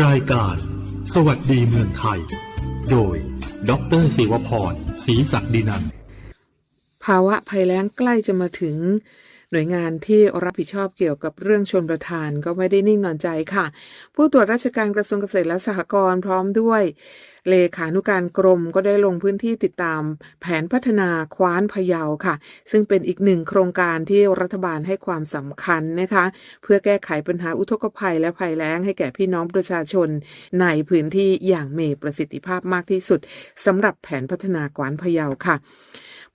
รายการ สวัสดีเมืองไทย โดย ดรศิวพรศรีศักดินัน ภาวะภัยแล้งใกล้จะมาถึง หน่วยงานที่รับผิดชอบเกี่ยวกับเรื่องชนประทานก็ไม่ได้นิ่งนอนใจค่ะ ผู้ตรวจราชการกระทรวงเกษตรและสหกรณ์พร้อมด้วย เลขานุการกรมก็ได้ลงพื้นที่ติดตามแผนพัฒนาคว้านพะเยาค่ะ ซึ่งเป็นอีกหนึ่งโครงการที่รัฐบาลให้ความสำคัญนะคะ เพื่อแก้ไขปัญหาอุทกภัยและภัยแล้งให้แก่พี่น้องประชาชน ในพื้นที่อย่างมีประสิทธิภาพมากที่สุดสำหรับแผนพัฒนากว้านพะเยาค่ะ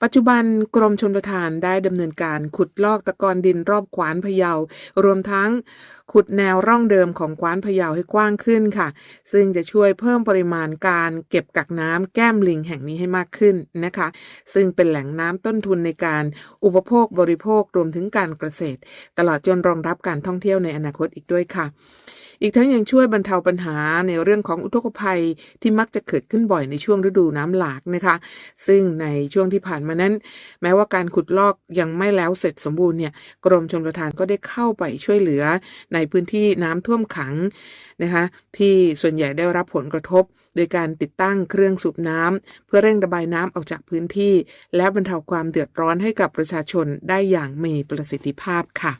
ปัจจุบันกรมชลประทานได้ดำเนินการขุดลอกตะกอนดินรอบกวานพะเยา รวมทั้งขุดแนวร่องเดิมของกวานพะเยาให้กว้างขึ้นค่ะ ซึ่งจะช่วยเพิ่มปริมาณการการเก็บกักน้ำแก้มลิงแห่งนี้ให้มากขึ้นนะคะ ซึ่งเป็นแหล่งน้ำต้นทุนในการอุปโภคบริโภครวมถึงการเกษตร ตลอดจนรองรับการท่องเที่ยวในอนาคตอีกด้วยค่ะอีกทั้งยังช่วยบรรเทาปัญหาในเรื่องของอุทกภัยที่มักจะเกิดขึ้นบ่อยในช่วงฤดูน้ำหลากนะคะ ซึ่งในช่วงที่ผ่านมานั้น แม้ว่าการขุดลอกยังไม่แล้วเสร็จสมบูรณ์เนี่ยกรมชลประทานก็ได้เข้าไปช่วยเหลือในพื้นที่น้ำท่วมขังนะคะที่ส่วนใหญ่ได้รับผลกระทบ โดยการติดตั้งเครื่องสูบน้ำเพื่อเร่งระบายน้ำออกจากพื้นที่ และบรรเทาความเดือดร้อนให้กับประชาชนได้อย่างมีประสิทธิภาพค่ะ